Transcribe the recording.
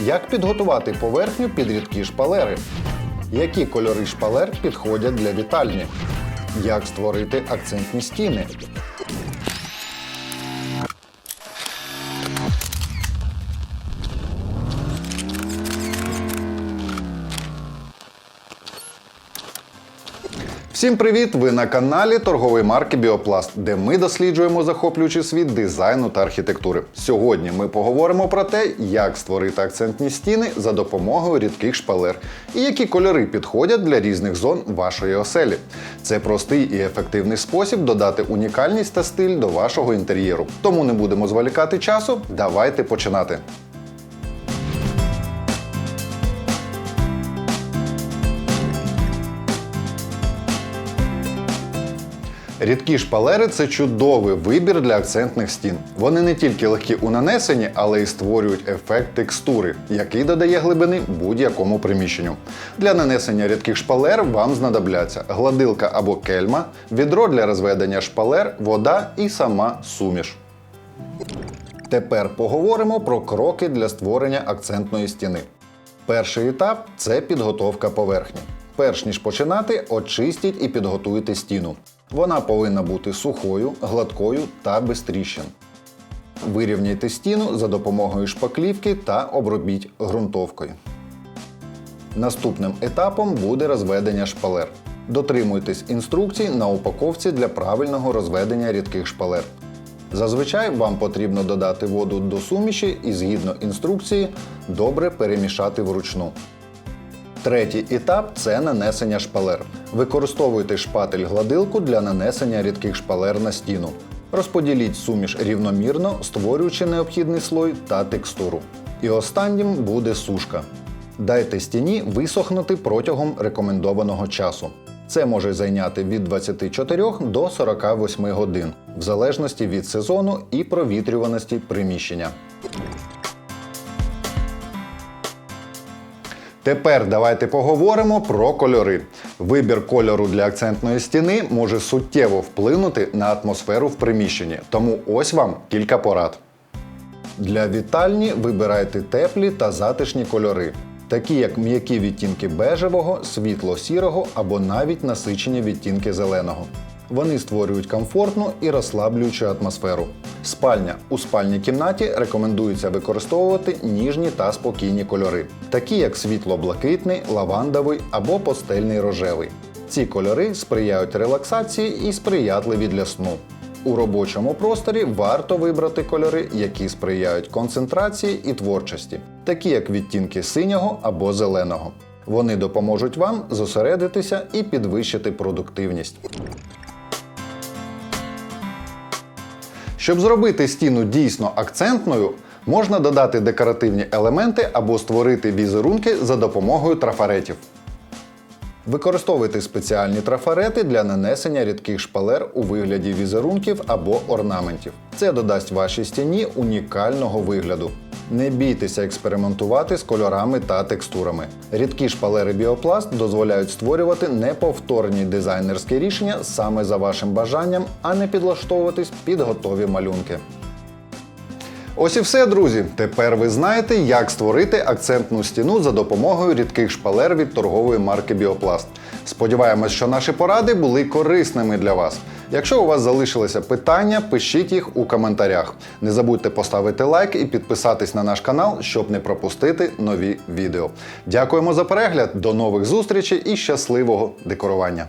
Як підготувати поверхню під рідкі шпалери? Які кольори шпалер підходять для вітальні? Як створити акцентні стіни? Всім привіт! Ви на каналі торгової марки Біопласт, де ми досліджуємо захоплюючий світ дизайну та архітектури. Сьогодні ми поговоримо про те, як створити акцентні стіни за допомогою рідких шпалер і які кольори підходять для різних зон вашої оселі. Це простий і ефективний спосіб додати унікальність та стиль до вашого інтер'єру. Тому не будемо зволікати часу. Давайте починати. Рідкі шпалери це чудовий вибір для акцентних стін. Вони не тільки легкі у нанесенні, але й створюють ефект текстури, який додає глибини будь-якому приміщенню. Для нанесення рідких шпалер вам знадобляться гладилка або кельма, відро для розведення шпалер, вода і сама суміш. Тепер поговоримо про кроки для створення акцентної стіни. Перший етап це підготовка поверхні. Перш ніж починати, очистіть і підготуйте стіну. Вона повинна бути сухою, гладкою та без тріщин. Вирівняйте стіну за допомогою шпаклівки та обробіть ґрунтовкою. Наступним етапом буде розведення шпалер. Дотримуйтесь інструкцій на упаковці для правильного розведення рідких шпалер. Зазвичай вам потрібно додати воду до суміші і згідно інструкції добре перемішати вручну. Третій етап це нанесення шпалер. Використовуйте шпатель-гладилку для нанесення рідких шпалер на стіну. Розподіліть суміш рівномірно, створюючи необхідний слой та текстуру. І останнім буде сушка. Дайте стіні висохнути протягом рекомендованого часу. Це може зайняти від 24 до 48 годин, в залежності від сезону і провітрюваності приміщення. Тепер давайте поговоримо про кольори. Вибір кольору для акцентної стіни може суттєво вплинути на атмосферу в приміщенні, тому ось вам кілька порад. Для вітальні вибирайте теплі та затишні кольори, такі як м'які відтінки бежевого, світло-сірого або навіть насичені відтінки зеленого. Вони створюють комфортну і розслаблюючу атмосферу. Спальня у спальній кімнаті рекомендується використовувати ніжні та спокійні кольори, такі як світло-блакитний, лавандовий або пастельний рожевий. Ці кольори сприяють релаксації і сприятливі для сну. У робочому просторі варто вибрати кольори, які сприяють концентрації і творчості, такі як відтінки синього або зеленого. Вони допоможуть вам зосередитися і підвищити продуктивність. Щоб зробити стіну дійсно акцентною, можна додати декоративні елементи або створити візерунки за допомогою трафаретів. Використовуйте спеціальні трафарети для нанесення рідких шпалер у вигляді візерунків або орнаментів. Це додасть вашій стіні унікального вигляду. Не бійтеся експериментувати з кольорами та текстурами. Рідкі шпалери Біопласт дозволяють створювати неповторні дизайнерські рішення саме за вашим бажанням, а не підлаштовуватись під готові малюнки. Ось і все, друзі. Тепер ви знаєте, як створити акцентну стіну за допомогою рідких шпалер від торгової марки Біопласт. Сподіваємось, що наші поради були корисними для вас. Якщо у вас залишилися питання, пишіть їх у коментарях. Не забудьте поставити лайк і підписатись на наш канал, щоб не пропустити нові відео. Дякуємо за перегляд, до нових зустрічей і щасливого декорування!